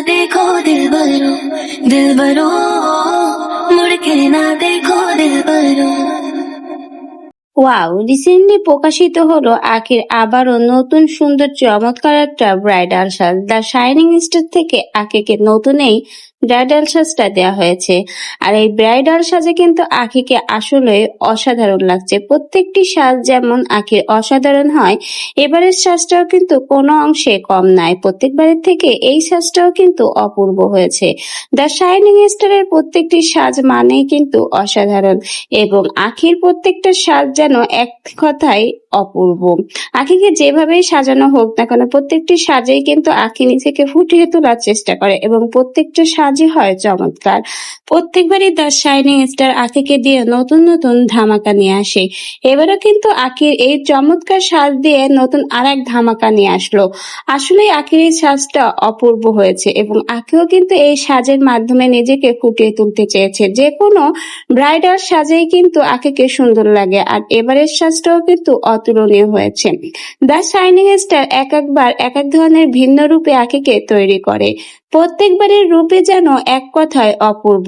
देखो दिल बरो दिल बरो मुड़ के ना देखो दिल बरो ওয়াও রিসেন্টলি প্রকাশিত হলো আখির আবারও নতুন সুন্দর চমৎকার একটা ব্রাইডাল সাজ দ্য শাইনিং স্টার থেকে আখিকে নতুন এই ব্রাইডাল সাজটা দেওয়া হয়েছে। আর এই ব্রাইডাল সাজে কিন্তু আখিকে আসলে অসাধারণ লাগছে। প্রত্যেকটি সাজ যেমন আখির অসাধারণ হয়, এবারের সাজটাও কিন্তু কোনো অংশে কম নাই। প্রত্যেকবারের থেকে এই সাজটাও কিন্তু অপূর্ব হয়েছে। দ্য শাইনিং স্টারের প্রত্যেকটি সাজ মানেই কিন্তু অসাধারণ। এবং আখির প্রত্যেকটা সাজ যেন এক কথায় অপূর্ব। আখিকে যেভাবেই সাজানো হোক না কেন, প্রত্যেকটি সাজেই কিন্তু আখি নিজেকে ফুটিয়ে তোলার চেষ্টা করে এবং প্রত্যেকটা সাজই হয় চমৎকার। প্রত্যেকবারই দ্য শাইনিং স্টার আখিকে দিয়ে নতুন নতুন ধামাকা নিয়ে আসে। এবারও কিন্তু আখির এই চমৎকার সাজ দিয়ে নতুন আর এক ধামাকা নিয়ে আসলো। আসলে আখির এই সাজটা অপূর্ব হয়েছে এবং আখিও কিন্তু এই সাজের মাধ্যমে নিজেকে ফুটিয়ে তুলতে চেয়েছে। যে কোনো ব্রাইডাল সাজেই কিন্তু আখিকে সুন্দর লাগে আর এবারের সাজটাও কিন্তু অতুলনীয় হয়েছে। দ্য শাইনিং স্টার এক একবার এক এক ধরনের ভিন্ন রূপে আখিকে তৈরি করে। প্রত্যেকবারের রূপে যেন এক কথায় অপূর্ব।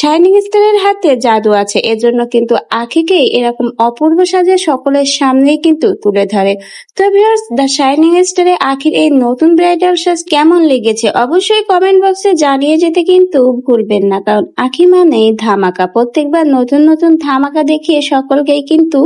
শাইনিং স্টারের হাতে জাদু আছে, এজন্য কিন্তু আখিকেই এরকম অপূর্ব সাজে সকলের সামনেই কিন্তু তুলে ধরে। তো ভিউয়ার্স দ্য শাইনিং স্টারে আখির এই নতুন ব্রাইডাল সাজ কেমন লেগেছে অবশ্যই কমেন্ট বক্সে জানিয়ে যেতে কিন্তু ভুলবেন না, কারণ আখি মানে ধামাকা। প্রত্যেকবার নতুন নতুন ধামাকা দেখিয়ে সকলকেই কিন্তু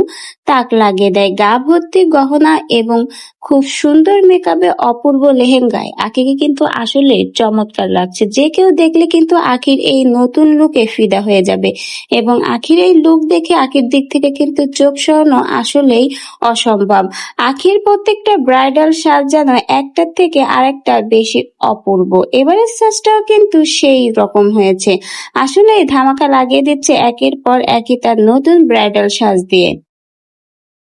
তাক লাগিয়ে দেয়। গা ভর্তি গহনা এবং খুব সুন্দর মেকআপে অপূর্ব লেহেঙ্গায়। আখিকে কিন্তু আসলে চমৎকার লাগছে। যে কেউ দেখলে কিন্তু আখির এই নতুন লুকে ফিদা হয়ে যাবে এবং আখির এই লুক দেখে আখির দিক থেকে কিন্তু চোখ সরানো আসলেই অসম্ভব। আখির প্রত্যেকটা ব্রাইডাল সাজ যেন একটার থেকে আরেকটা বেশি অপূর্ব। এবারের সাজটাও কিন্তু সেই রকম হয়েছে। আসলে ধামাকা লাগিয়ে দিচ্ছে একের পর একই তার নতুন ব্রাইডাল সাজ দিয়ে।